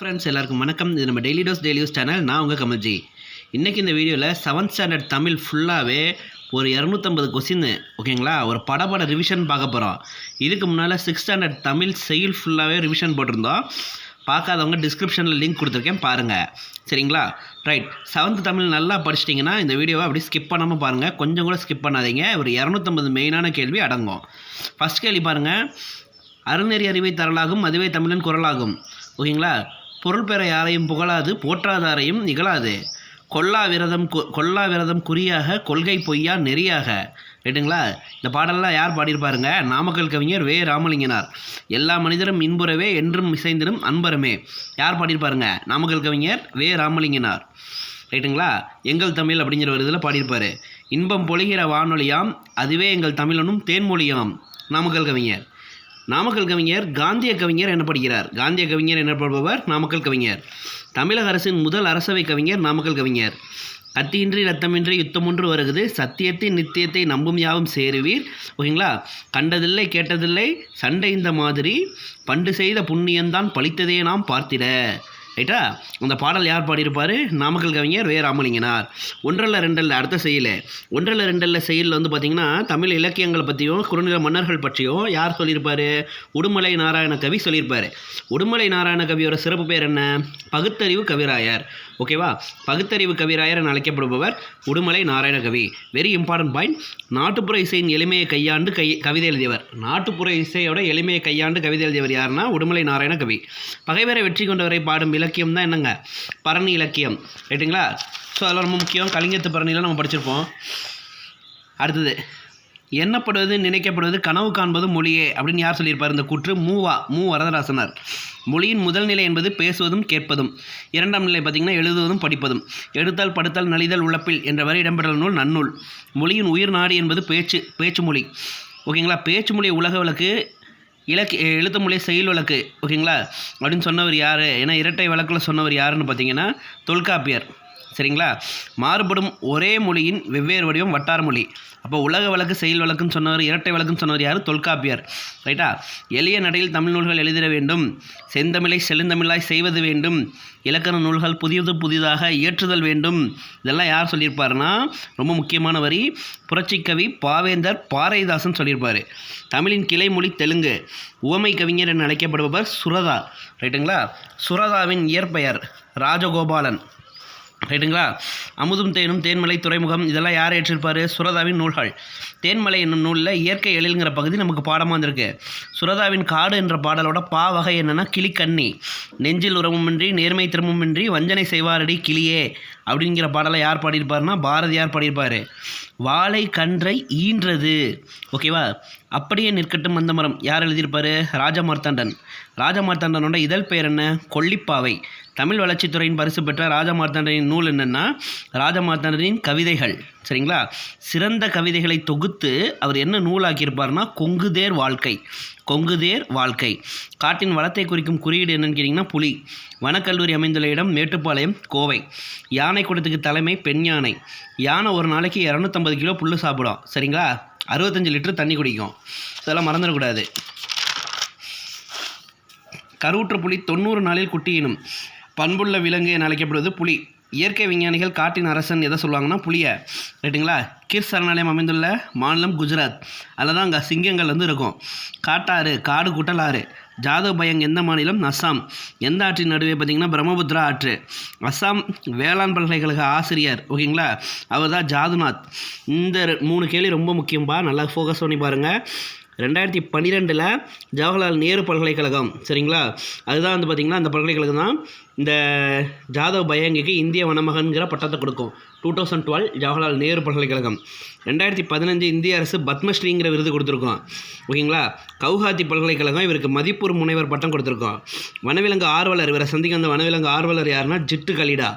Friends எல்லாருக்கும் வணக்கம். இது நம்ம daily dose daily use channel நான் உங்கள் கமல்ஜி. இன்றைக்கி இந்த வீடியோவில் செவன்த் ஸ்டாண்டர்ட் தமிழ் ஃபுல்லாகவே ஒரு இரநூத்தம்பது கொஸ்டின் ஓகேங்களா ஒரு படபட ரிவிஷன் பார்க்க போகிறோம் இதுக்கு முன்னால் சிக்ஸ்த் ஸ்டாண்டர்ட் தமிழ் செயல் ஃபுல்லாகவே ரிவிஷன் போட்டிருந்தோம். பார்க்காதவங்க டிஸ்கிரிப்ஷனில் லிங்க் கொடுத்துருக்கேன் பாருங்கள் சரிங்களா? ரைட் செவன்த் தமிழ் நல்லா படிச்சிட்டிங்கன்னா இந்த வீடியோவை அப்படியே ஸ்கிப் பண்ணாமல் பாருங்கள் கொஞ்சம் கூட ஸ்கிப் பண்ணாதீங்க. ஒரு இரநூத்தம்பது மெயினான கேள்வி அடங்கும். ஃபஸ்ட் கேள்வி பாருங்கள் அருநெறி அறிவை தரலாகும் அதுவே தமிழன் குரலாகும். ஓகேங்களா? பொருள் பெற யாரையும் புகழாது போற்றாதாரையும் நிகழாது கொல்லா விரதம் கொல்லா விரதம் குறியாக கொள்கை பொய்யா நெறியாக. ரைட்டுங்களா இந்த பாடல்லாம் யார் பாடியிருப்பாருங்க? நாமக்கல் கவிஞர் வே. ராமலிங்கனார். எல்லா மனிதரும் இன்புறவே என்றும் இசைந்திடும் அன்பரமே. யார் பாடியிருப்பாருங்க? நாமக்கல் கவிஞர் வே. ராமலிங்கனார். ரைட்டுங்களா எங்கள் தமிழ் அப்படிங்கிற ஒரு இதில் பாடியிருப்பார். இன்பம் பொழிகிற வானொலியாம் அதுவே எங்கள் தமிழனும் தேன்மொழியாம். நாமக்கல் கவிஞர். நாமக்கல் கவிஞர் காந்திய கவிஞர் எனப்படுகிறார். காந்திய கவிஞர் எனப்படுபவர் நாமக்கல் கவிஞர். தமிழக அரசின் முதல் அரசவை கவிஞர் நாமக்கல் கவிஞர். கத்தியின்றி ரத்தமின்றி யுத்தமொன்று வருகிறது. சத்தியத்தின் நித்தியத்தை நம்பும் யாவும் சேருவீர். ஓகேங்களா? கண்டதில்லை கேட்டதில்லை சண்டை இந்த மாதிரி பண்டு செய்த புண்ணியந்தான் பழித்ததே நாம் பார்த்திட. ரைட்டா? அந்த பாடல் யார் பாடியிருப்பார்? நாமக்கல் கவிஞர் வே ராமலிங்கனார் ஒன்றல்ல ரெண்டல்ல அடுத்த செயல். ஒன்றல்ல ரெண்டல்ல செயலில் வந்து பார்த்திங்கன்னா தமிழ் இலக்கியங்கள் பற்றியும் குறுநில மன்னர்கள் பற்றியும் யார் சொல்லியிருப்பார்? உடுமலை நாராயண கவி சொல்லியிருப்பார். உடுமலை நாராயண கவியோட சிறப்பு பேர் என்ன? பகுத்தறிவு கவிராயர். ஓகேவா பகுத்தறிவு கவிராயர் என அழைக்கப்படுபவர் Udumalai Narayana Kavi very important point நாட்டுப்புற இசையின் எளிமையை கையாண்டு கை கவிதை எழுதியவர். நாட்டுப்புற இசையோட எளிமையை கையாண்டு கவிதை எழுதியவர் யாருன்னா உடுமலை நாராயண கவி பகைவரை வெற்றி கொண்டவரை பாடும் இலக்கியம் தான் என்னங்க? பரணி இலக்கியம். ரைட்டுங்களா ஸோ அதெல்லாம் ரொம்ப முக்கியம். கலிங்கத்து பரணிலாம் நம்ம படிச்சிருப்போம். அடுத்தது. எண்ணப்படுவது நினைக்கப்படுவது கனவு காண்பது மொழியே அப்படின்னு யார் சொல்லியிருப்பார்? இந்த கூற்று மூவா மூ. வரதராசனார். மொழியின் முதல் நிலை என்பது பேசுவதும் கேட்பதும். இரண்டாம் நிலை பார்த்திங்கன்னா எழுதுவதும் படிப்பதும். எடுத்தால் படுத்தல் நலிதல் உழப்பில் என்ற வரை நூல் நன்னூல். மொழியின் உயிர் நாடி என்பது பேச்சு பேச்சு மொழி. ஓகேங்களா? பேச்சு மொழி உலக வழக்கு இலக்கு எழுத்து மொழி செயல் வழக்கு. ஓகேங்களா? அப்படின்னு சொன்னவர் யார்? ஏன்னா இரட்டை வழக்கில் சொன்னவர் யாருன்னு பார்த்தீங்கன்னா தொல்காப்பியர். சரிங்களா? மாறுபடும் ஒரே மொழியின் வெவ்வேறு வடிவம் வட்டார மொழி. அப்போ உலக வழக்கு செயல் வழக்குன்னு சொன்னவர் இரட்டை வழக்குன்னு சொன்னவர் யார்? தொல்காப்பியர். ரைட்டா? எளிய நடையில் தமிழ் நூல்கள் எழுதிட வேண்டும். செந்தமிழை செழுந்தமிழாய் செய்வது வேண்டும். இலக்கண நூல்கள் புதியது புதிதாக இயற்றுதல் வேண்டும். இதெல்லாம் யார் சொல்லியிருப்பாருன்னா ரொம்ப முக்கியமான வரி புரட்சிக்கவி பாவேந்தர் பாரதிதாசன் சொல்லியிருப்பார். தமிழின் கிளைமொழி தெலுங்கு. உவமை கவிஞர் என அழைக்கப்படுபவர் சுரதா. ரைட்டுங்களா? சுரதாவின் இயற்பெயர் ராஜகோபாலன். ரைட்டுங்களா அமுதும் தேனும் தேன்மலை துறைமுகம் இதெல்லாம் யார் ஏற்றிருப்பார்? சுரதாவின் நூல்கள். தேன்மலை என்னும் நூலில் இயற்கை எழில்ங்கிற பகுதி நமக்கு பாடமாக வந்திருக்கு. சுரதாவின் காடு என்ற பாடலோட பா வகை என்னென்னா கிளிக்கண்ணி. நெஞ்சில் உறவுமின்றி நேர்மை திறமுமின்றி வஞ்சனை செய்வாரடி கிளியே அப்படிங்கிற பாடலை யார் பாடியிருப்பாருன்னா பாரதியார் பாடியிருப்பார். வாழை கன்றை ஈன்றது. ஓகேவா? அப்படியே நிற்கட்டும் அந்த மரம். யார் எழுதியிருப்பார்? ராஜமார்த்தாண்டன். ராஜமார்த்தாண்டனோட இதழ் பெயர் என்ன? கொல்லிப்பாவை. தமிழ் வளர்ச்சித்துறையின் பரிசு பெற்ற ராஜமார்த்தாண்டனின் நூல் என்னென்னா ராஜமார்த்தாண்டனின் கவிதைகள். சரிங்களா? சிறந்த கவிதைகளை தொகுத்து அவர் என்ன நூலாக்கியிருப்பார்னா கொங்குதேர் வாழ்க்கை. கொங்குதேர் வாழ்க்கை. காட்டின் வளத்தை குறிக்கும் குறியீடு என்னன்னு கேட்டிங்கன்னா புலி. வனக்கல்லூரி அமைந்துள்ள இடம் மேட்டுப்பாளையம் கோவை. யானை கூட்டத்துக்கு தலைமை பெண் யானை. யானை ஒரு நாளைக்கு இரநூத்தம்பது கிலோ புல்லு சாப்பிடும். சரிங்களா? அறுபத்தஞ்சு லிட்டர் தண்ணி குடிக்கும். இதெல்லாம் மறந்துடக்கூடாது. கருவுற்ற புலி தொண்ணூறு நாளில் குட்டியினும் பண்புள்ள விலங்கு என அழைக்கப்படுவது புலி. இயற்கை விஞ்ஞானிகள் காட்டின் அரசன் எதை சொல்லுவாங்கன்னா புலியை. ரைட்டுங்களா கிர் சரணாலயம் அமைந்துள்ள மாநிலம் குஜராத். அதில் தான் அங்கே சிங்கங்கள் வந்து இருக்கும். காட்டாறு காடு குட்டலாறு. ஜாதவ் பயங் எந்த மாநிலம்? அஸ்ஸாம் எந்த ஆற்றின் நடுவே பார்த்தீங்கன்னா பிரம்மபுத்திரா ஆற்று. அஸ்ஸாம் வேளாண் பல்கலைக்கழக ஆசிரியர் ஓகேங்களா? அவர் தான் ஜாதுநாத். இந்த மூணு கேள்வி ரொம்ப முக்கியம்பா. நல்லா ஃபோக்கஸ் பண்ணி பாருங்கள் ரெண்டாயிரத்தி பன்னிரெண்டில் ஜவஹர்லால் நேரு பல்கலைக்கழகம் சரிங்களா? அதுதான் வந்து பார்த்திங்கன்னா அந்த பல்கலைக்கழகம் தான் இந்த ஜாதவ் பயங்கிக்கு இந்திய வனமகன்கிற பட்டத்தை கொடுக்கும். Two thousand twelve Jawaharlal Nehru பல்கலைக்கழகம். ரெண்டாயிரத்தி பதினஞ்சு இந்திய அரசு பத்மஸ்ரீங்கிற விருது கொடுத்துருக்கோம். ஓகேங்களா? கவுஹாத்தி பல்கலைக்கழகம் இவருக்கு மதிப்பூர் முனைவர் பட்டம் கொடுத்துருக்கோம். வனவிலங்கு ஆர்வலர் இவரை சந்திக்க வந்த வனவிலங்கு ஆர்வலர் யாருன்னா ஜிட்டு கலிடா.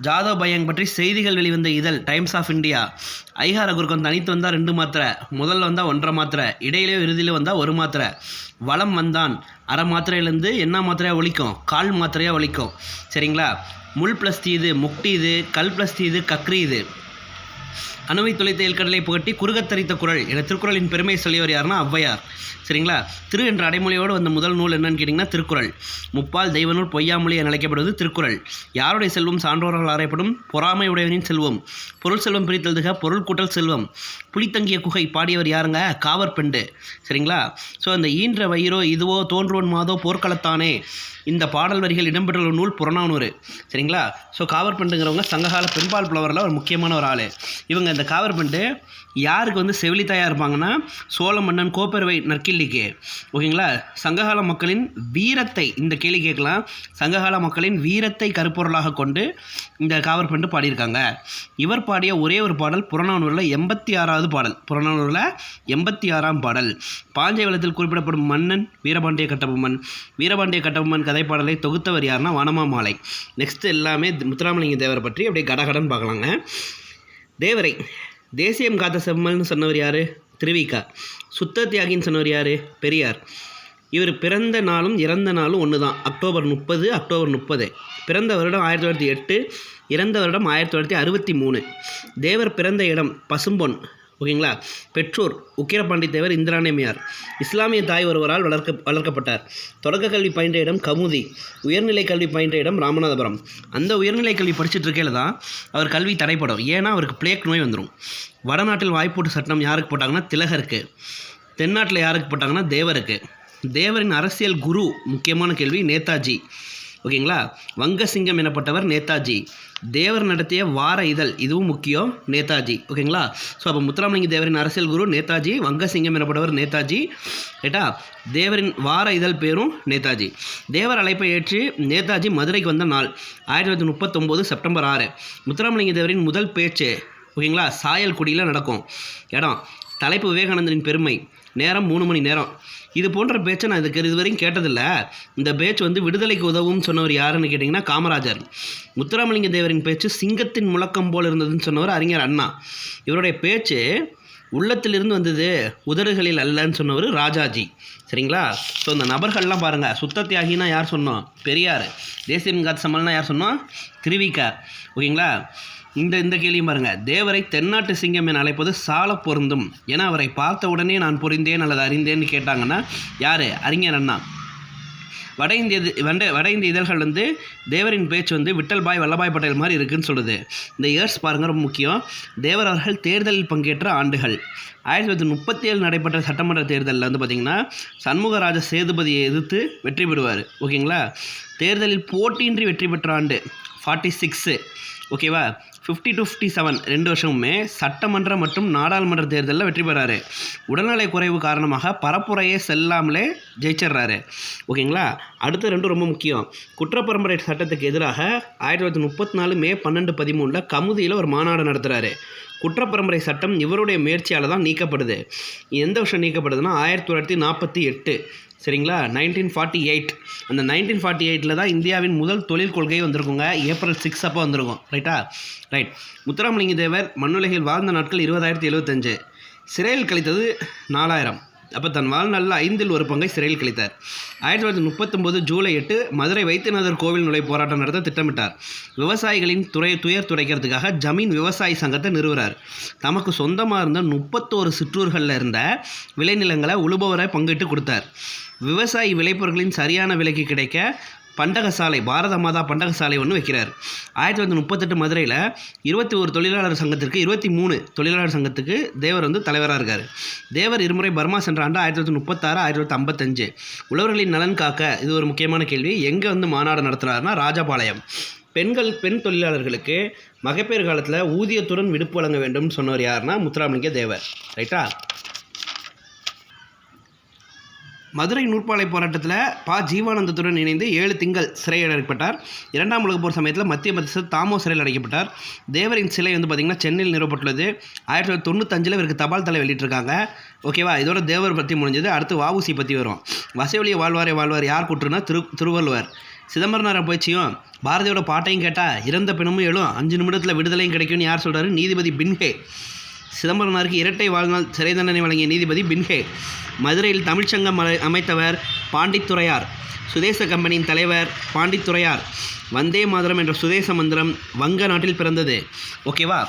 ஜாதவ் பயங் பற்றி செய்திகள் வெளிவந்த இதழ் டைம்ஸ் ஆஃப் இந்தியா. ஐஹார குருக்கம் தனித்து வந்தால் ரெண்டு மாத்திரை. முதல்ல வந்தால் ஒன்றரை மாத்திரை. இடையிலேயோ இறுதியிலோ வந்தால் ஒரு மாத்திரை. வளம் வந்தான். அரை மாத்திரையிலேருந்து என்ன மாத்திரையாக ஒழிக்கும்? கால் மாத்திரையாக ஒழிக்கும். சரிங்களா? முள் ப்ளஸ் தீது முக்டி இது கல் ப்ளஸ் தீது கக்ரி இது. அணுவை துளைத்த ஏற்கடலை புகட்டி குறுகத்தரித்த குரல் என திருக்குறளின் பெருமை சொல்லியவர் யாருன்னா ஔவையார். சரிங்களா? திரு என்ற அடைமொழியோடு வந்த முதல் நூல் என்னன்னு கேட்டிங்கன்னா திருக்குறள். முப்பால் தெய்வநூல் பொய்யாமொழி என அழைக்கப்படுவது திருக்குறள். யாருடைய செல்வம் சான்றோர்கள் அறையப்படும் பொறாமை உடையவனின் செல்வம். பொருள் செல்வம் பிரித்தெழுதுக பொருள் கூட்டல் செல்வம். புலித்தங்கிய குகை பாடியவர் யாருங்க? காவற்பெண்டு. சரிங்களா? ஸோ அந்த ஈன்ற வயிறோ இதுவோ தோன்றுவன் மாதோ போர்க்களத்தானே. இந்த பாடல் வரிகள் இடம்பெற்றுள்ள நூல் புறநானூறு. சரிங்களா? ஸோ காவற்பண்டுங்கிறவங்க சங்ககால பெண்பால் புலவரில் ஒரு முக்கியமான ஒரு ஆள். இவங்க இந்த காவற்பண்டு யாருக்கு வந்து செவிலித்தாயாக இருப்பாங்கன்னா சோழ மன்னன் கோப்பெருவை நற்கிள்ளிக்கு. ஓகேங்களா? சங்ககால மக்களின் வீரத்தை இந்த கேள்வி கேட்கலாம். சங்ககால மக்களின் வீரத்தை கருப்பொருளாக கொண்டு இந்த காவற்பண்டு பாடியிருக்காங்க. இவர் பாடிய ஒரே ஒரு பாடல் புறநானூரில் எண்பத்தி ஆறாவது பாடல். புறநானூரில் எண்பத்தி ஆறாம் பாடல். பாஞ்சை வளத்தில் குறிப்பிடப்படும் மன்னன் வீரபாண்டிய கட்டபொம்மன். வீரபாண்டிய கட்டபொம்மன் கதைப்பாடலை தொகுத்தவர் யாருன்னா வனமாமாலை. நெக்ஸ்ட் எல்லாமே முத்துராமலிங்க தேவரை பற்றி அப்படியே கடகடன் பார்க்கலாங்க. தேவரை தேசியம் காத்த செம்மல்னு சொன்னவர் யார்? திருவிக்கா சுத்த தியாகின்னு சொன்னவர் யார்? பெரியார். இவர் பிறந்த நாளும் இறந்த நாளும் ஒன்று தான் அக்டோபர் முப்பது அக்டோபர் முப்பது. பிறந்த வருடம் ஆயிரத்தி தொள்ளாயிரத்தி எட்டு இறந்த வருடம் ஆயிரத்தி தொள்ளாயிரத்தி அறுபத்தி மூணு. தேவர் பிறந்த இடம் பசும்பொன். ஓகேங்களா பெற்றோர் உக்கிரபாண்டி தேவர் இந்திராணியம்மையார் இஸ்லாமிய தாய் ஒருவரால் வளர்க்க வளர்க்கப்பட்டார். தொடக்க கல்வி பயின்ற இடம் கமுதி உயர்நிலை கல்வி பயின்ற இடம் ராமநாதபுரம். அந்த உயர்நிலை கல்வி படிச்சுட்டு இருக்கையில் தான் அவர் கல்வி தடைப்படும். ஏன்னா அவருக்கு பிளேக் நோய் வந்துடும் வடநாட்டில் வாய்ப்பூட்டு சட்டம் யாருக்கு போட்டாங்கன்னா திலகருக்கு. தென்னாட்டில் யாருக்கு போட்டாங்கன்னா தேவருக்கு. தேவரின் அரசியல் குரு முக்கியமான கேள்வி நேதாஜி. ஓகேங்களா? வங்கசிங்கம் எனப்பட்டவர் நேதாஜி. தேவர் நடத்திய வார இதழ் இதுவும் முக்கியம் நேதாஜி. ஓகேங்களா? ஸோ அப்போ முத்துராமலிங்க தேவரின் அரசியல் குரு நேதாஜி வங்கசிங்கம் எனப்பட்டவர் நேதாஜி ஏட்டா தேவரின் வார இதழ் பேரும் நேதாஜி. தேவர் அழைப்பை ஏற்று நேதாஜி மதுரைக்கு வந்த நாள் ஆயிரத்தி தொள்ளாயிரத்தி முப்பத்தொம்போது செப்டம்பர் ஆறு. முத்துராமலிங்க தேவரின் முதல் பேச்சு ஓகேங்களா? சாயல்குடியில் நடக்கும். இடம் தலைப்பு விவேகானந்தரின் பெருமை நேரம் மூணு மணி நேரம். இது போன்ற பேச்சை நான் இதுக்கு இது வரைக்கும் கேட்டதில்லை. இந்த பேச்சு வந்து விடுதலைக்கு உதவும் சொன்னவர் யாருன்னு கேட்டிங்கன்னா காமராஜர். முத்துராமலிங்க தேவரின் பேச்சு சிங்கத்தின் முழக்கம் போல் இருந்ததுன்னு சொன்னவர் அறிஞர் அண்ணா. இவருடைய பேச்சு உள்ளத்திலிருந்து வந்தது உதடுகளில் அல்லன்னு சொன்னவர் ராஜாஜி. சரிங்களா? ஸோ இந்த நபர்கள்லாம் பாருங்கள் சுத்த தியாகினா யார் சொன்னோம்? பெரியார். தேசியம் காத்து சம்மல்னா யார் சொன்னோம்? திருவிக்கா ஓகேங்களா? இந்த இந்த கேள்வியும் பாருங்கள் தேவரை தென்னாட்டு சிங்கம் என அழைப்பது சால பொருந்தும். ஏன்னா அவரை பார்த்த உடனே நான் புரிந்தேன் அல்லது அறிந்தேன்னு கேட்டாங்கன்னா யார்? அறிஞர் அண்ணா. வட இந்திய வட வட இந்திய இதழ்கள் வந்து தேவரின் பேச்சு வந்து விட்டல் பாய் வல்லபாய் பட்டேல் மாதிரி இருக்குன்னு சொல்லுது. இந்த இயர்ஸ் பாருங்க ரொம்ப முக்கியம். தேவர் அவர்கள் தேர்தலில் பங்கேற்ற ஆண்டுகள். ஆயிரத்தி தொள்ளாயிரத்தி முப்பத்தி ஏழு நடைபெற்ற சட்டமன்ற தேர்தலில் வந்து பார்த்திங்கன்னா சண்முகராஜ சேதுபதியை எதிர்த்து வெற்றி பெறுவார். ஓகேங்களா? தேர்தலில் போட்டியின்றி வெற்றி பெற்ற ஆண்டு ஃபார்ட்டி சிக்ஸு ஓகேவா ஃபிஃப்டி டு ஃபிஃப்டி செவன் ரெண்டு வருஷமுமே சட்டமன்ற மற்றும் நாடாளுமன்ற தேர்தலில் வெற்றி பெறாரு. உடல்நலை குறைவு காரணமாக பரப்புரையே செல்லாமலே ஜெயிச்சிடுறாரு. ஓகேங்களா அடுத்து ரெண்டும் ரொம்ப முக்கியம். குற்றப்பரம்பரை சட்டத்துக்கு எதிராக ஆயிரத்தி தொள்ளாயிரத்தி முப்பத்தி நாலு மே பன்னெண்டு பதிமூணில் கமுதியில் ஒரு மாநாடு நடத்துகிறாரு குற்றப்பரம்பரை சட்டம் இவருடைய முயற்சியால் தான் நீக்கப்படுது. எந்த வருஷம் நீக்கப்படுதுன்னா ஆயிரத்தி தொள்ளாயிரத்தி நாற்பத்தி எட்டு. சரிங்களா? நைன்டீன் ஃபார்ட்டி எயிட் அந்த நைன்டீன் ஃபார்ட்டி எயிட்டில் தான் இந்தியாவின் முதல் தொழில் கொள்கை வந்திருக்குங்க. ஏப்ரல் சிக்ஸ் அப்போ வந்திருக்கும். ரைட்டா ரைட் முத்துராமலிங்க தேவர் மண்ணுலகில் வாழ்ந்த நாட்கள் இருபதாயிரத்தி எழுபத்தஞ்சு சிறையில் கழித்தது நாலாயிரம். அப்போ தன் வாழ்நாளில் ஐந்தில் ஒரு பங்கை சிறையில் கழித்தார். ஆயிரத்தி தொள்ளாயிரத்தி முப்பத்தொம்போது ஜூலை எட்டு மதுரை வைத்தியநாதர் கோவில் நுழை போராட்டம் நடத்த திட்டமிட்டார். விவசாயிகளின் துறை துயர் துடைக்கிறதுக்காக ஜமீன் விவசாயி சங்கத்தை நிறுவுறார். தமக்கு சொந்தமாக இருந்த முப்பத்தோரு சிற்றூர்களில் இருந்த விளைநிலங்களை உழுபவரை பங்கிட்டு கொடுத்தார். விவசாயி விளைபொருட்களின் சரியான விலைக்கு கிடைக்க பண்டகசாலை பாரத மாதா பண்டகசாலை ஒன்று வைக்கிறார். ஆயிரத்தி தொள்ளாயிரத்தி முப்பத்தெட்டு மதுரையில் இருபத்தி ஒரு தொழிலாளர் சங்கத்திற்கு இருபத்தி மூணு தொழிலாளர் சங்கத்துக்கு தேவர் வந்து தலைவராக இருக்கார். தேவர் இருமுறை பர்மா சென்ற ஆண்டு ஆயிரத்தி தொள்ளாயிரத்தி முப்பத்தாறு ஆயிரத்தி தொள்ளாயிரத்தி ஐம்பத்தஞ்சு. உழவர்களின் நலன் காக்க இது ஒரு முக்கியமான கேள்வி. எங்கே வந்து மாநாடு நடத்துகிறாருன்னா ராஜபாளையம். பெண்கள் பெண் தொழிலாளர்களுக்கு மகப்பேறு காலத்தில் ஊதியத்துடன் விடுப்பு வழங்க வேண்டும் சொன்னவர் யாருன்னா முத்துராமலிங்க தேவர். ரைட்டா? மதுரை நூற்பாலை போராட்டத்தில் ப. ஜீவானந்தத்துடன் இணைந்து ஏழு திங்கள் சிறையில் அடைக்கப்பட்டார். இரண்டாம் உலகப் போர் சமயத்தில் மத்திய பிரதேச தாமோ சிறையில் அடைக்கப்பட்டார். தேவரின் சிலை வந்து பார்த்திங்கன்னா சென்னையில் நிறுவப்பட்டுள்ளது. ஆயிரத்தி தொள்ளாயிரத்தி தொண்ணூத்தஞ்சில் இவருக்கு தபால் தலை வெளியிட்டிருக்காங்க. ஓகேவா இதோட தேவர் பற்றி முடிஞ்சது. அடுத்து வாவுசி பற்றி வரும். வசவழியை வாழ்வாரே வாழ்வார் யார் கூட்டுருன்னா திரு திருவள்ளுவர். சிதம்பரனாரை போய்ச்சியும் பாரதியோட பாட்டையும் கேட்டால் இறந்த பிணமும் எழும். அஞ்சு நிமிடத்தில் விடுதலையும் கிடைக்கும்னு யார் சொல்கிறாரு நீதிபதி பின்ஹே. சிதம்பரனாருக்கு இரட்டை வாழ்நாள் சிறை தண்டனை வழங்கிய நீதிபதி பின்ஹே. மதுரையில் தமிழ்ச்சங்கம் அமை- அமைத்தவர் பாண்டித்துரையார் சுதேச கம்பெனியின் தலைவர் பாண்டித்துரையார் வந்தே மாதரம் என்ற சுதேச மந்திரம் வங்க நாட்டில் பிறந்தது. ஓகேவா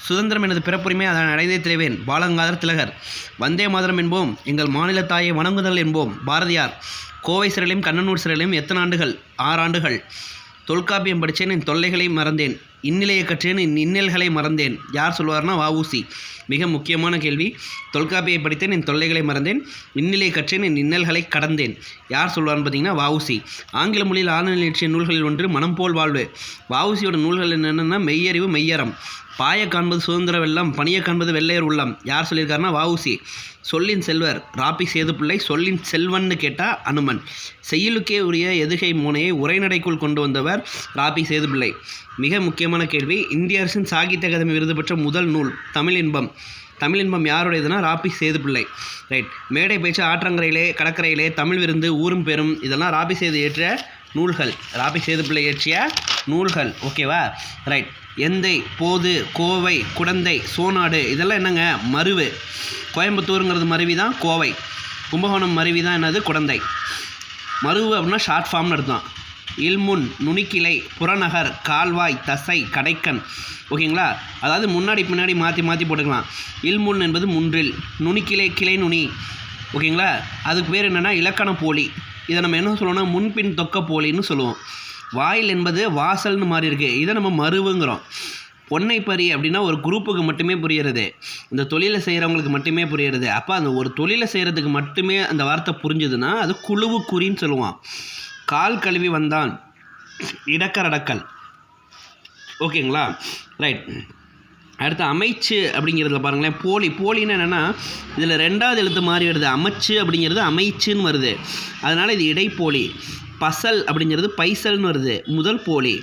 சுதந்திரம் எனது பிறப்புரிமை அதன் அடைந்தே திரைவேன். பாலங்காதர் திலகர். வந்தே மாதரம் என்போம். எங்கள் மாநில தாயை வணங்குதல் என்போம். பாரதியார். கோவை சிறையிலும் கண்ணனூர் சிறையிலும் எத்தனை ஆண்டுகள்? ஆறு ஆண்டுகள் தொல்காப்பியம் படித்தேன் என் தொல்லைகளை மறந்தேன். இந்நிலையை கற்றேன் என் இன்னல்களை மறந்தேன். யார் சொல்வார்னா வஉசி. மிக முக்கியமான கேள்வி. தொல்காப்பியை படித்தேன் என் தொல்லைகளை மறந்தேன். இந்நிலையை கற்றேன் என் இன்னல்களை கடந்தேன். யார் சொல்வார்னு பார்த்தீங்கன்னா வஉசி. ஆங்கில மொழியில் ஆளுநர் நூல்களில் ஒன்று மனம் போல் வாழ்வு. வஉசியோட நூல்கள் என்னென்னா மெய்யறிவு மெய்யறம். பாய காண்பது சுதந்திர வெள்ளம் பணிய காண்பது வெள்ளையர் உள்ளம். யார் சொல்லியிருக்காருன்னா வஉசி. சொல்லின் செல்வர் ராப்பி சேதுப்பிள்ளை சொல்லின் செல்வன்னு கேட்டால் அனுமன். செய்யுளுக்கே உரிய எதுகை மூனையை உரைநடைக்குள் கொண்டு வந்தவர் ராப்பி சேதுப்பிள்ளை. மிக முக்கியமான கேள்வி இந்திய அரசின் சாகித்ய அகாதமி விருது பெற்ற முதல் நூல் தமிழ் இன்பம். தமிழ் இன்பம் யாருடையதுன்னா ராப்பி சேதுப்பிள்ளை. ரைட். மேடை பேச்சு ஆற்றங்கரையிலே கடற்கரையிலே தமிழ் விருந்து ஊரும் பெரும் இதெல்லாம் ராபி சேது ஏற்ற நூல்கள். ராபி சேதுப்பிள்ளை இயற்றிய நூல்கள். ஓகேவா? ரைட். எந்தை போது கோவை குடந்தை சோனாடு இதெல்லாம் என்னங்க? மருவு. கோயம்புத்தூருங்கிறது மருவி தான் கோவை. கும்பகோணம் மருவி தான் என்னது? குடந்தை. மருவு அப்படின்னா ஷார்ட் ஃபார்ம்னு அர்த்தம். இல்முன் நுனிக்கிளை புறநகர் கால்வாய் தசை கடைக்கன் ஓகேங்களா? அதாவது முன்னாடி பின்னாடி மாற்றி மாற்றி போட்டுக்கலாம். இல்முன் என்பது முன்றில் நுனிக்கிளை கிளை நுனி. ஓகேங்களா? அதுக்கு பேர் என்னென்னா இலக்கண போலி. இதை நம்ம என்ன சொல்லுவோம்னா முன்பின் தொக்க போலின்னு சொல்லுவோம். வாயில் என்பது வாசல்னு மாறி இருக்கு. இதை நம்ம மருவுங்கிறோம். பொன்னை பறி அப்படின்னா ஒரு குரூப்புக்கு மட்டுமே புரியுறது. இந்த தொழிலை செய்கிறவங்களுக்கு மட்டுமே புரியுறது. அப்போ அந்த ஒரு தொழிலை செய்கிறதுக்கு மட்டுமே அந்த வார்த்தை புரிஞ்சுதுன்னா அது குழுவு குறின்னு சொல்லுவான். கால் கழுவி வந்தான். இடக்கரடக்கல் ஓகேங்களா? ரைட் அடுத்து அமைச்சு அப்படிங்கிறதுல பாருங்களேன். போலி. போலின்னு என்னென்னா இதில் ரெண்டாவது எழுத்து மாறி வருது. அமைச்சு அப்படிங்கிறது அமைச்சுன்னு வருது. அதனால் இது இடைப்போலி. பசல் அப்படிங்கிறது பைசல்னு வருது. முதல் போலி.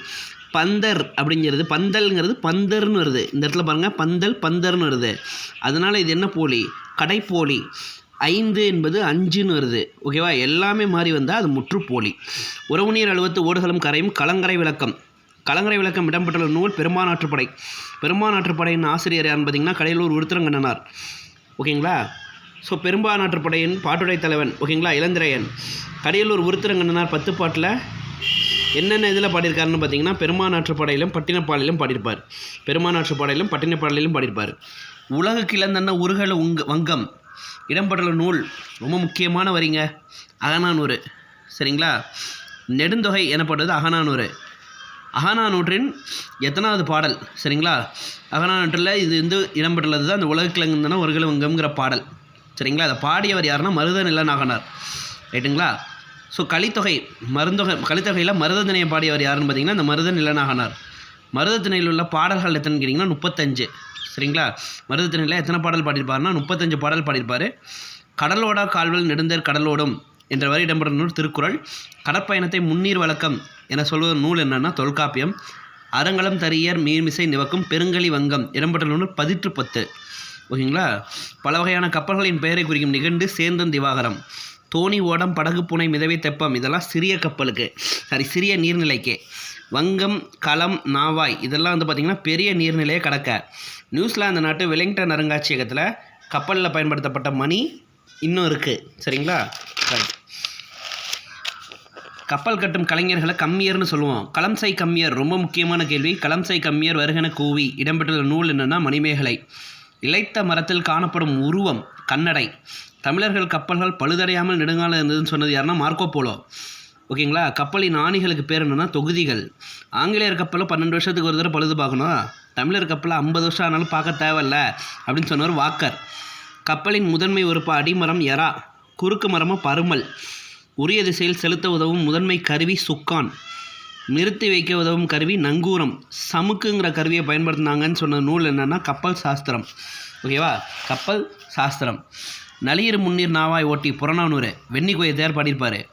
பந்தர் அப்படிங்கிறது பந்தல்ங்கிறது பந்தர்னு வருது. இந்த இடத்துல பாருங்கள் பந்தல் பந்தர்னு வருது. அதனால் இது என்ன போலி? கடைப்போலி. ஐந்து என்பது அஞ்சுன்னு வருது. ஓகேவா எல்லாமே மாறி வந்தால் அது முற்றுப்போலி. உறவு நீர் அழுவத்து ஓடுகளும் கரையும் கலங்கரை விளக்கம். கலங்கரை விளக்கம் இடம்பெற்றுள்ள நூல் பெருமானாற்றுப்படை பெருமானாற்றுப்படையின் ஆசிரியர் யாருன்னு பார்த்தீங்கன்னா கடையலூர் உருத்திரங்கண்ணனார். ஓகேங்களா ஸோ பெரும்பானாற்றுப்படையின் பாட்டுடை தலைவன் ஓகேங்களா இளந்திரையன். கடையலூர் உருத்திரங்கண்ணனார் பத்து பாட்டில் என்னென்ன இதில் பாடியிருக்காருன்னு பார்த்தீங்கன்னா பெருமானாற்றுப்படையிலும் பட்டினப்பாளையிலும் பாடியிருப்பார். பெருமானாற்றுப்படையிலும் பட்டினப்பாளையிலும் பாடியிருப்பார். உலக கிளந்தன்ன உருகல உங்க வங்கம் இடம்பெற்றுள்ள நூல் ரொம்ப முக்கியமான வரிங்க அகநானூறு. சரிங்களா? நெடுந்தொகை எனப்படுவது அகநானூறு. அகநானூற்றின் எத்தனாவது பாடல்? சரிங்களா? அகநானூற்றில் இது வந்து இடம்பெற்றுள்ளது தான் அந்த உலகக்கிழங்குந்தன உருகல வங்கம்ங்கிற பாடல். சரிங்களா? அதை பாடியவர் யாருன்னா மருத நிலநாகனார் ரைட்டுங்களா? ஸோ கலித்தொகை மருந்தொகை கலித்தொகையில் மருதத்திணையை பாடியவர் யாருன்னு பார்த்தீங்கன்னா இந்த மருத நிலநாகனார் மருதத்திணையில் உள்ள பாடல்கள் எத்தனைன்னு கேட்டிங்கன்னா முப்பத்தஞ்சு. சரிங்களா? மருதத்திணையில் எத்தனை பாடல் பாடியிருப்பாருன்னா முப்பத்தஞ்சு பாடல் பாடியிருப்பார். கடலோடா கால்வல் நெடுந்தேர் கடலோடும் என்ற வரி இடம்பெற்ற நூல் திருக்குறள். கடற்பயணத்தை முன்னீர் வழக்கம் என சொல்வ நூல் என்னென்னா தொல்காப்பியம். அறங்களம் தரியர் மீர்மிசை நிவக்கும் பெருங்கலி வங்கம். இடம்பெற்ற நூல் பதிற்று பத்து ஓகேங்களா? பல வகையான கப்பல்களின் பெயரை குறிக்கும் நிகண்டு சேந்தன் திவாகரம். தோணி ஓடம் படகு புனை மிதவை தெப்பம் இதெல்லாம் சிறிய கப்பலுக்கு. சாரி சிறிய நீர்நிலைக்கு. வங்கம் களம் நாவாய் இதெல்லாம் வந்து பார்த்திங்கன்னா பெரிய நீர்நிலையை கடக்க. நியூசிலாந்து நாட்டு வெலிங்டன் அருங்காட்சியகத்தில் கப்பலில் பயன்படுத்தப்பட்ட மணி இன்னும் இருக்குது சரிங்களா? ரைட் கப்பல் கட்டும் கலைஞர்களை கம்மியர்னு சொல்லுவோம். களம்சை கம்மியர் ரொம்ப முக்கியமான கேள்வி. களம்சை கம்மியர் வருகன கூவி இடம்பெற்றுள்ள நூல் என்னென்னா மணிமேகலை. இழைத்த மரத்தில் காணப்படும் உருவம் கன்னடை தமிழர்கள் கப்பல்கள் பழுதடையாமல் நெடுங்காலம் இருந்ததுன்னு சொன்னது யாருன்னா மார்க்கோ போலோ. ஓகேங்களா? கப்பலின் ஆணிகளுக்கு பேர் என்னென்னா தொகுதிகள். ஆங்கிலேயர் கப்பலை பன்னெண்டு வருஷத்துக்கு ஒரு தடவை பழுது பார்க்கணும். தமிழர் கப்பலை ஐம்பது வருஷம் ஆனாலும் பார்க்க தேவையில்ல அப்படின்னு சொன்னவர் வாக்கர். கப்பலின் முதன்மை உறுப்பு அடிமரம் எறா குறுக்கு மரமும் பருமல். உரிய திசையில் செலுத்த உதவும் முதன்மை கருவி சுக்கான். நிறுத்தி வைக்க உதவும் கருவி நங்கூரம். சமுக்குங்கிற கருவியை பயன்படுத்தினாங்கன்னு சொன்ன நூல் என்னென்னா கப்பல் சாஸ்திரம். ஓகேவா? கப்பல் சாஸ்திரம். நளியர் முன்னீர் நாவாய் ஓட்டி புறநானூறு. வெண்ணிக்கோயை தேர் பாடியிருப்பார்.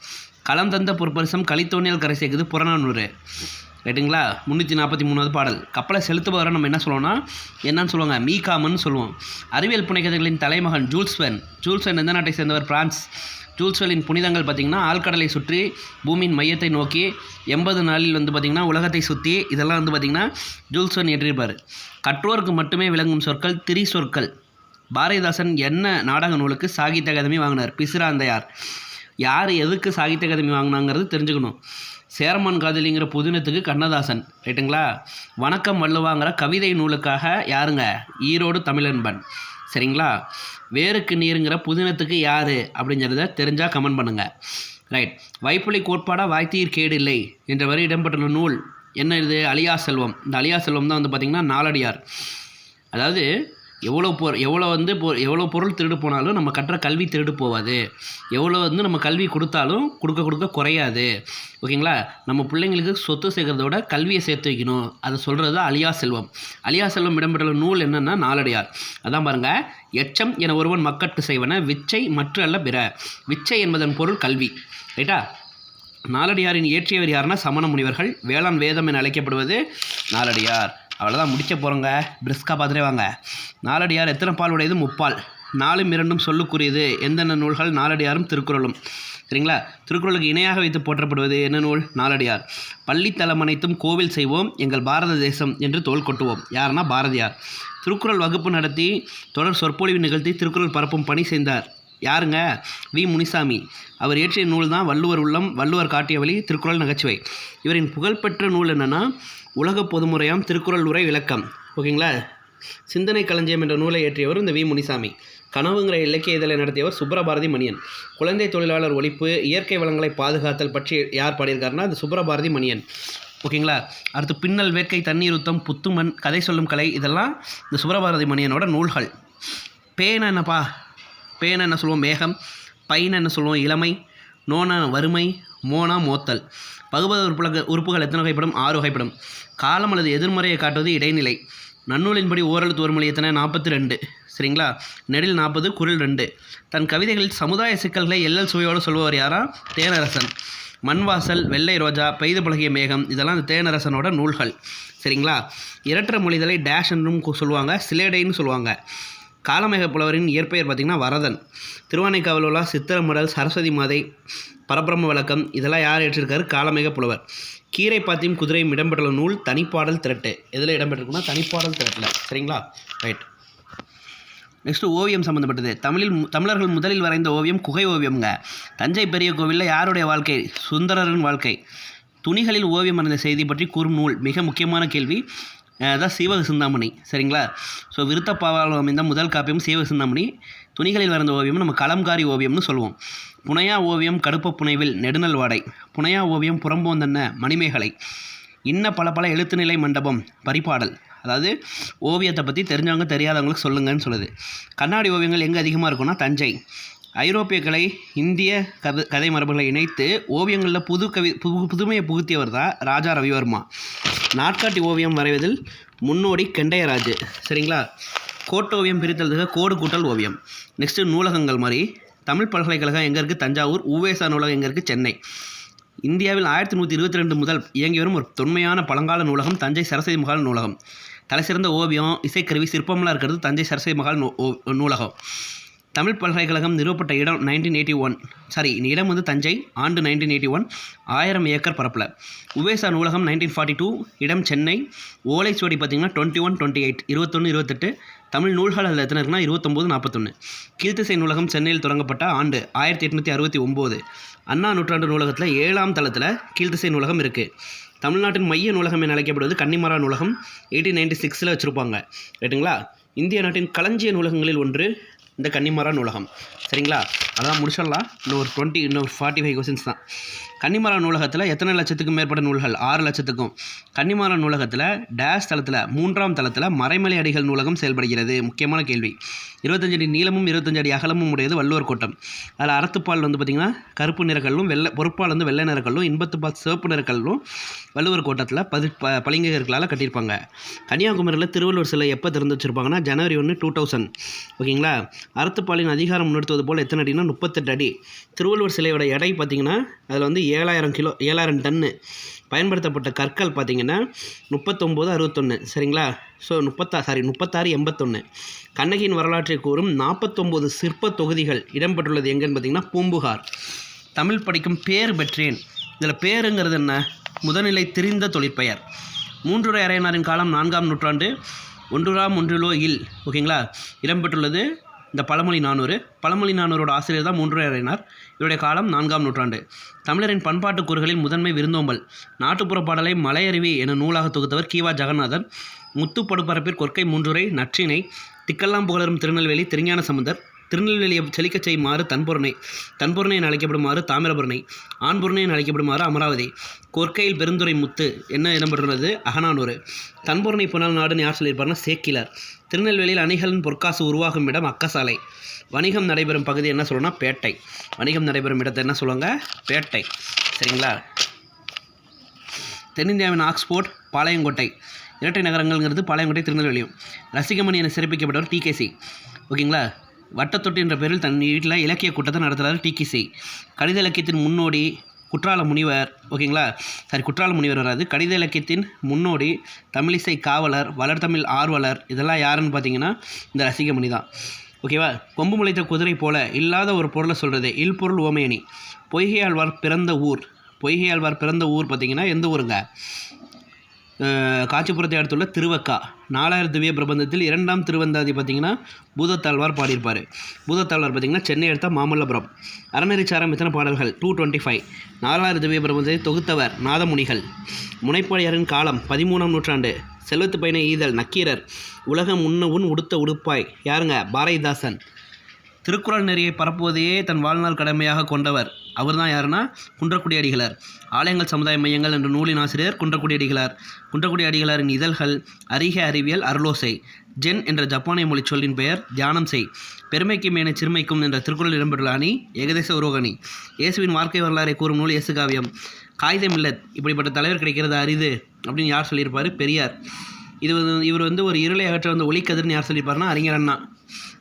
களம் தந்த பொற்பரிசம் கலித்தோணியல் கரை சேர்க்குது புறநானூறு. ரைட்டுங்களா முந்நூற்றி நாற்பத்தி மூணாவது பாடல். கப்பலை செலுத்துபவரை நம்ம என்ன சொல்லுவோம்னா என்னன்னு சொல்லுவாங்க? மீகாமன் சொல்லுவோம். அறிவியல் புனைக்கதைகளின் தலைமகன் ஜூல்ஸ்வென். ஜூல்ஸ்வென் எந்த நாட்டை சேர்ந்தவர்? பிரான்ஸ். ஜூல்ஸ்வெல்லின் புனிதங்கள் பார்த்திங்கன்னா ஆழ்கடலை சுற்றி பூமியின் மையத்தை நோக்கி எண்பது நாளில் வந்து பார்த்திங்கன்னா உலகத்தை சுற்றி இதெல்லாம் வந்து பார்த்திங்கன்னா ஜூல்ஸ்வென் ஏற்றிருப்பார். கற்றோருக்கு மட்டுமே விளங்கும் சொற்கள் திரி சொற்கள். பாரதிதாசன் என்ன நாடக நூலுக்கு சாகித்ய அகாதமி வாங்கினார்? பிசிராந்தையார். யார் எதுக்கு சாகித்ய அகாதமி வாங்கினாங்கிறது தெரிஞ்சுக்கணும். சேரமான் காதலிங்கிற புதினத்துக்கு கண்ணதாசன் ரைட்டுங்களா? வணக்கம் வள்ளுவாங்கிற கவிதை நூலுக்காக யாருங்க? ஈரோடு தமிழன்பன். சரிங்களா? வேருக்கு நீருங்கிற புதினத்துக்கு யார்? அப்படிங்கிறத தெரிஞ்சால் கமெண்ட் பண்ணுங்கள் ரைட் வைப்புலி கோட்பாடாக வாய்த்தீர் கேடு இல்லை என்ற வரி இடம்பெற்றுள்ள நூல். என்ன இது? அழியா செல்வம் இந்த அழியா செல்வம் தான் வந்து பார்த்திங்கன்னா நாலடியார். அதாவது எவ்வளோ பொ எவ்வளோ வந்து பொ எவ்வளோ பொருள் திருடு போனாலும் நம்ம கட்டுற கல்வி திருடு போகாது எவ்வளோ வந்து நம்ம கல்வி கொடுத்தாலும் கொடுக்க கொடுக்க குறையாது. ஓகேங்களா? நம்ம பிள்ளைங்களுக்கு சொத்து சேர்க்கறத விட கல்வியை சேர்த்து வைக்கணும். அதை சொல்கிறது அழியா செல்வம். அழியா செல்வம் இடம்பெற்றுள்ள நூல் என்னென்னா நாலடியார். அதான் பாருங்கள் எச்சம் என ஒருவன் மக்கட்கு செய்வன விச்சை மற்ற அல்ல பிற. விச்சை என்பதன் பொருள் கல்வி. ரைட்டா? நாலடியாரின் இயற்றியவர் யாருன்னா சமண முனிவர்கள். வேளாண் வேதம் என அழைக்கப்படுவது நாலடியார். அவ்வளோதான் முடிக்க போகிறோங்க பிரிஸ்காக பார்த்துட்டே வாங்க. நாலடியார் எத்தனை பால் உடையது? முப்பால். நாலும் இரண்டும் சொல்லுக்குரியது. எந்தெந்த நூல்கள் நாலடியாரும் திருக்குறளும்? சரிங்களா? திருக்குறளுக்கு இணையாக வைத்து போற்றப்படுவது என்ன நூல்? நாலடியார். பள்ளித்தலம் அனைத்தும் கோவில் செய்வோம் எங்கள் பாரத தேசம் என்று தோல் கொட்டுவோம். யாருன்னா பாரதியார். திருக்குறள் வகுப்பு நடத்தி தொடர் சொற்பொழிவு நிகழ்த்தி திருக்குறள் பரப்பும் பணி செய்தார். யாருங்க? வி. முனிசாமி. அவர் இயற்றிய நூல் தான் வள்ளுவர் உள்ளம் வள்ளுவர் காட்டிய வழி திருக்குறள் நகைச்சுவை. இவரின் புகழ்பெற்ற நூல் என்னென்னா உலக பொதுமுறையாம் திருக்குறள் உரை விளக்கம். ஓகேங்களா? சிந்தனை களஞ்சியம் என்ற நூலை இயற்றியவர் இந்த வி. முனிசாமி. கனவுங்கிற இலக்கிய இதழை நடத்தியவர் சுப்ரபாரதி மணியன். குழந்தை தொழிலாளர் ஒழிப்பு இயற்கை வளங்களை பாதுகாத்தல் பற்றி யார் பாடியிருக்காருன்னா அது சுப்ரபாரதி மணியன். ஓகேங்களா? அடுத்து பின்னல் வேட்கை தண்ணீருத்தம் புத்துமண் கதை சொல்லும் கலை இதெல்லாம் இந்த சுப்ரபாரதி மணியனோட நூல்கள். பேன என்னப்பா? பேன என்ன சொல்லுவோம்? மேகம். பைன என்ன சொல்லுவோம்? இளமை. நோனா வறுமை. மோனா மோத்தல். பகுபத உறுப்புகள் உறுப்புகள் எத்தனை வகைப்படும்? ஆறு வகைப்படும். காலம் அல்லது எதிர்மறையை காட்டுவது இடைநிலை. நன்னூலின்படி ஓரெழுத்து ஒரு மொழி எத்தனை? நாற்பத்தி ரெண்டு சரிங்களா? நெடில் நாற்பது குரல் ரெண்டு. தன் கவிதைகளில் சமுதாய சிக்கல்களை எல்லல் சுவையோடு சொல்பவர் யாரா? தேனரசன். மண்வாசல் வெள்ளை ரோஜா பெய்து பழகிய மேகம் இதெல்லாம் அந்த தேனரசனோட நூல்கள். சரிங்களா? இரட்டை மொழிதலை டேஷ் என்றும் கு- சொல்லுவாங்க சிலேடைன்னு சொல்லுவாங்க காலமேக புலவரின் இயற்பெயர் பார்த்திங்கன்னா வரதன். திருவானைக்காவலுள்ள சித்திரமடல் சரஸ்வதி மாதை பரபிரம்ம விளக்கம் இதெல்லாம் யார் ஏற்றிருக்காரு? காலமேக புலவர் கீரை பாத்தியும் குதிரையும் இடம்பெற்றுள்ள நூல் தனிப்பாடல் திரட்டு. எதில் இடம்பெற்றிருக்குன்னா தனிப்பாடல் திரட்டில். சரிங்களா? ரைட் நெக்ஸ்ட்டு ஓவியம் சம்மந்தப்பட்டது தமிழில் தமிழர்கள் முதலில் வரைந்த ஓவியம் குகை ஓவியம்ங்க. தஞ்சை பெரிய கோவிலில் யாருடைய வாழ்க்கை? சுந்தரரின் வாழ்க்கை. துணிகளில் ஓவியம் வரைந்த செய்தி பற்றி கூறும் நூல். மிக முக்கியமான கேள்வி. அதான் சீவக சிந்தாமணி சரிங்களா? ஸோ விருத்தப்பாவால் அமைந்த முதல் காப்பியம் சீவக சிந்தாமணி. துணிகளில் வரைந்த ஓவியம் நம்ம கலம்காரி ஓவியம்னு சொல்லுவோம். புனையா ஓவியம் கடுப்ப புனைவில் நெடுநல் வாடை. புனையா ஓவியம் புறம்போந்தன்ன மணிமேகலை. இன்ன பல பல எழுத்துநிலை மண்டபம் பரிபாடல். அதாவது ஓவியத்தை பற்றி தெரிஞ்சவங்க தெரியாதவங்களுக்கு சொல்லுங்கன்னு சொல்லுது. கண்ணாடி ஓவியங்கள் எங்கே அதிகமாக இருக்குன்னா தஞ்சை. ஐரோப்பிய கலை இந்திய கதை கதை மரபுகளை இணைத்து ஓவியங்களில் புது கவி புது புதுமையை புகுத்தியவர் தான் ராஜா ரவிவர்மா. நாட்காட்டி ஓவியம் வரைவதில் முன்னோடி கெண்டையராஜு. சரிங்களா? கோட்டோவியம் பிரித்தலுக்கு கோடு கூட்டல் ஓவியம். நெக்ஸ்ட்டு நூலகங்கள் மாதிரி. தமிழ் பல்கலைக்கழகம் எங்கே இருக்குது தஞ்சாவூர் உவேசா நூலகம் எங்கே இருக்குது சென்னை. இந்தியாவில் ஆயிரத்தி நூற்றி இருபத்தி ரெண்டு முதல் இயங்கி வரும் ஒரு தொன்மையான பழங்கால நூலகம் தஞ்சை சரஸ்வதி மகால் நூலகம். தலைசிறந்த ஓவியம் இசைக்கருவி சிற்பம்லாம் இருக்கிறது தஞ்சை சரஸ்வதி மகால் நூ நூலகம். தமிழ் பல்கலைக்கழகம் நிறுவப்பட்ட இடம் நைன்டீன் எயிட்டி ஒன் சாரி இந்த இடம் வந்து தஞ்சை ஆண்டு நைன்டீன் எயிட்டி ஒன் ஆயிரம் ஏக்கர் பரப்பில். உவேசா நூலகம் நைன்டீன் ஃபார்ட்டி டூ இடம் சென்னை. ஓலைச்சுவடி பார்த்தீங்கன்னா டுவெண்ட்டி ஒன் டுவெண்ட்டி எயிட் இருபத்தொன்று இருபத்தெட்டு. தமிழ் நூல்கள் அதில் எத்தனை இருக்குன்னா இருபத்தொம்போது நாற்பத்தொன்று கீழ்த்திசை நூலகம் சென்னையில் தொடங்கப்பட்ட ஆண்டு ஆயிரத்தி எட்நூற்றி அறுபத்தி ஒம்பது. அண்ணா நூற்றாண்டு நூலகத்தில் ஏழாம் தளத்தில் கீழ்த்திசை நூலகம் இருக்குது தமிழ்நாட்டின் மைய நூலகம் என அழைக்கப்படுவது கன்னிமரா நூலகம். எயிட்டீன் நைன்டி சிக்ஸில் வச்சுருப்பாங்க. ரைட்டுங்களா இந்திய நாட்டின் களஞ்சிய நூலகங்களில் ஒன்று இந்த கன்னிமரா நூலகம் சரிங்களா? அதான் முடிச்சிடலாம். இன்னும் ஒரு டுவெண்ட்டி இன்னும் ஃபார்ட்டி ஃபைவ் கொஸ்டின்ஸ் தான். கன்னிமரா நூலகத்தில் எத்தனை லட்சத்துக்கும் மேற்பட்ட நூல்கள்? ஆறு லட்சத்துக்கும். கன்னிமரா நூலகத்தில் டேஷ் தளத்தில் மூன்றாம் தளத்தில் மறைமலை அடிகள் நூலகம் செயல்படுகிறது. முக்கியமான கேள்வி. இருபத்தஞ்சு அடி நீளமும் இருபத்தஞ்சு அடி அகலமும் உடையது வள்ளுவர் கோட்டம். அதில் அறத்துப்பால் வந்து பார்த்திங்கன்னா கருப்பு நிறக்கல்லும் வெள்ளை பொறுப்பால் வந்து வெள்ளை நிறக்கல்லும் இன்பத்துப்பால் சிவப்பு நிறக்கல்லும் வள்ளுவர் கோட்டத்தில் பதி ப பளிங்கர்களால் கட்டியிருப்பாங்க. கன்னியாகுமரியில் திருவள்ளுவர் சிலை எப்போ திறந்து வச்சுருப்பாங்கன்னா ஜனவரி ஒன்று டூ தௌசண்ட் ஓகேங்களா? அறத்துப்பாலின் அதிகாரம் முன்னெடுத்தது போல் எத்தனை அடினா முப்பத்தெட்டு அடி. திருவள்ளுவர் சிலையோட எடை பார்த்திங்கன்னா அதில் வந்து ஏழாயிரம் கிலோ ஏழாயிரம் டன்னு. பயன்படுத்தப்பட்ட கற்கள் பார்த்திங்கன்னா முப்பத்தொம்போது அறுபத்தொன்று சரிங்களா? ஸோ முப்பத்தா சாரி முப்பத்தாறு எண்பத்தொன்று கண்ணகியின் வரலாற்றை கூறும் நாற்பத்தொம்போது சிற்ப தொகுதிகள் இடம்பெற்றுள்ளது எங்கன்னு பார்த்தீங்கன்னா பூம்புகார். தமிழ் படிக்கும் பேர் பெற்றேன். இதில் பேருங்கிறது என்ன? முதநிலை திரிந்த தொழிற்பெயர். மூன்றுரை அரையனாரின் காலம் நான்காம் நூற்றாண்டு. ஒன்றுராம் ஒன்றிலோ இல் ஓகேங்களா? இடம்பெற்றுள்ளது இந்த பழமொழி நானூறு. பழமொழி நானூரோட ஆசிரியர் தான் மூன்று இவருடைய காலம் நான்காம் நூற்றாண்டு. தமிழரின் பண்பாட்டு கூறுகளில் முதன்மை விருந்தோம்பல். நாட்டுப்புற பாடலை மலையருவி என நூலாக தொகுத்தவர் கீவா ஜெகநாதன். முத்துப்படுப்பரப்பிற் கொற்கை மூன்றுரை நற்றினை திக்கெல்லாம் புகழரும் திருநெல்வேலி திருஞான சம்பந்தர் திருநெல்வேலியை செழிக்கச் செய்யுமாறு தன்பொருணை தன்பொருணை என அழைக்கப்படுமாறு தாமிரபுரணை ஆண்பொருணை என அழைக்கப்படுமாறு அமராவதி கொற்கையில் பெருந்துறை முத்து என்ன இடம்பெற்றுள்ளது அகநானூறு. தன்பொருணை புனல் நாடுன்னு யார் சொல்லியிருப்பாருன்னா சேக்கிலார் திருநெல்வேலியில் அணிகளின் பொற்காசு உருவாகும் இடம் அக்கசாலை. வணிகம் நடைபெறும் பகுதி என்ன சொல்லணும்னா பேட்டை. வணிகம் நடைபெறும் இடத்தை என்ன சொல்லுவாங்க? பேட்டை. சரிங்களா? தென்னிந்தியாவின் ஆக்ஸ்போர்ட் பாளையங்கோட்டை. இரட்டை நகரங்கள்ங்கிறது பாளையங்கோட்டை திருநெல்வேலியும். ரசிகமணி என சிறப்பிக்கப்பட்டவர் டிகேசி ஓகேங்களா? வட்டத்தொட்டு என்ற பெயரில் தன் வீட்டில் இலக்கிய கூட்டத்தை நடத்துகிறார் டிகிசி கணித இலக்கியத்தின் முன்னோடி குற்றால முனிவர் ஓகேங்களா? சாரி குற்றால முனிவர் வராது. கடித இலக்கியத்தின் முன்னோடி தமிழிசை காவலர் வளர்தமிழ் ஆர்வலர் இதெல்லாம் யாருன்னு பார்த்தீங்கன்னா இந்த ரசிகமணி தான். ஓகேவா? கொம்பு முளைத்த குதிரை போல இல்லாத ஒரு பொருளை சொல்கிறது இல்பொருள் ஓமையணி பொய்கையாழ்வார் பிறந்த ஊர். பொய்கையாழ்வார் பிறந்த ஊர் பார்த்தீங்கன்னா எந்த ஊருங்க? காஞ்சிபுரத்தை அடுத்துள்ள திருவக்கா. நாலாயிரம் திவ்ய பிரபந்தத்தில் இரண்டாம் திருவந்தாதி பார்த்தீங்கன்னா பூதத்தாழ்வார் பாடியிருப்பார். பூதத்தாழ்வார் பார்த்தீங்கன்னா சென்னை அடுத்த மாமல்லபுரம். அறநெறிச்சாரம் இத்தனை பாடல்கள்? டூ டுவெண்ட்டி ஃபைவ் நாலாயிரம் திவ்ய பிரபந்தத்தை தொகுத்தவர் நாதமுனிகள். முனைப்பாளையரின் காலம் பதிமூணாம் நூற்றாண்டு. செல்வத்து பயண ஈதல் நக்கீரர். உலகம் உண்ண உன் உடுத்த உடுப்பாய். யாருங்க? பாரதிதாசன். திருக்குறள் நெறியை பரப்புவதையே தன் வாழ்நாள் கடமையாக கொண்டவர். அவர் தான் யாருன்னா? குன்றக்குடி அடிகளார் ஆலயங்கள் சமுதாய மையங்கள் என்ற நூலின் ஆசிரியர் குன்றக்குடி அடிகளார் குன்றக்குடி அடிகளாரின் இதழ்கள் அறிக அறிவியல் அருளோசை. ஜென் என்ற ஜப்பானிய மொழி சொல்லின் பெயர் தியானம் செய். பெருமைக்கு மேன சிறுமைக்கும் என்ற திருக்குறள் இடம்பெற்றுள்ள அணி ஏகதேச உருவகணி. இயேசுவின் வாழ்க்கை வரலாறை கூறும் நூல் இயேசு காவியம். காகிதம் இல்லத் இப்படிப்பட்ட தலைவர் கிடைக்கிறது அரிது அப்படின்னு யார் சொல்லியிருப்பார்? பெரியார். இது இவர் வந்து ஒரு இருளை அகற்ற வந்த ஒளிக்கதிர்னு யார் சொல்லியிருப்பாருன்னா அறிஞர் அண்ணா.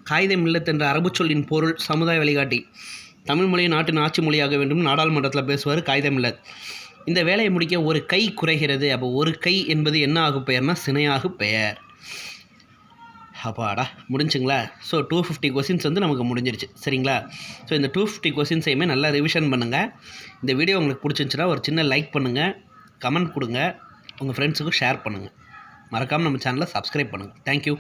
காகிதம் இல்லத் என்ற அரபு சொல்லின் பொருள் சமுதாய வழிகாட்டி. தமிழ் மொழியை நாட்டின் ஆட்சி மொழியாக வேண்டும். நாடாளுமன்றத்தில் பேசுவார் காகிதம் இல்லத் இந்த வேலையை முடிக்க ஒரு கை குறைகிறது. அப்போ ஒரு கை என்பது என்ன ஆகும் பெயர்னா சினையாகு பெயர். அப்பாடா முடிஞ்சுங்களா? ஸோ டூ ஃபிஃப்டி கொஸ்டின்ஸ் வந்து நமக்கு முடிஞ்சிருச்சு. சரிங்களா? ஸோ இந்த டூ ஃபிஃப்டி கொஸ்டின்ஸையுமே நல்லா ரிவிஷன் பண்ணுங்கள் இந்த வீடியோ உங்களுக்கு பிடிச்சிருந்துச்சுன்னா ஒரு சின்ன லைக் பண்ணுங்கள் கமெண்ட் கொடுங்க. உங்கள் ஃப்ரெண்ட்ஸுக்கும் ஷேர் பண்ணுங்கள் மறக்காமல் நம்ம சேனலை சப்ஸ்கிரைப் பண்ணுங்கள் தேங்க்யூ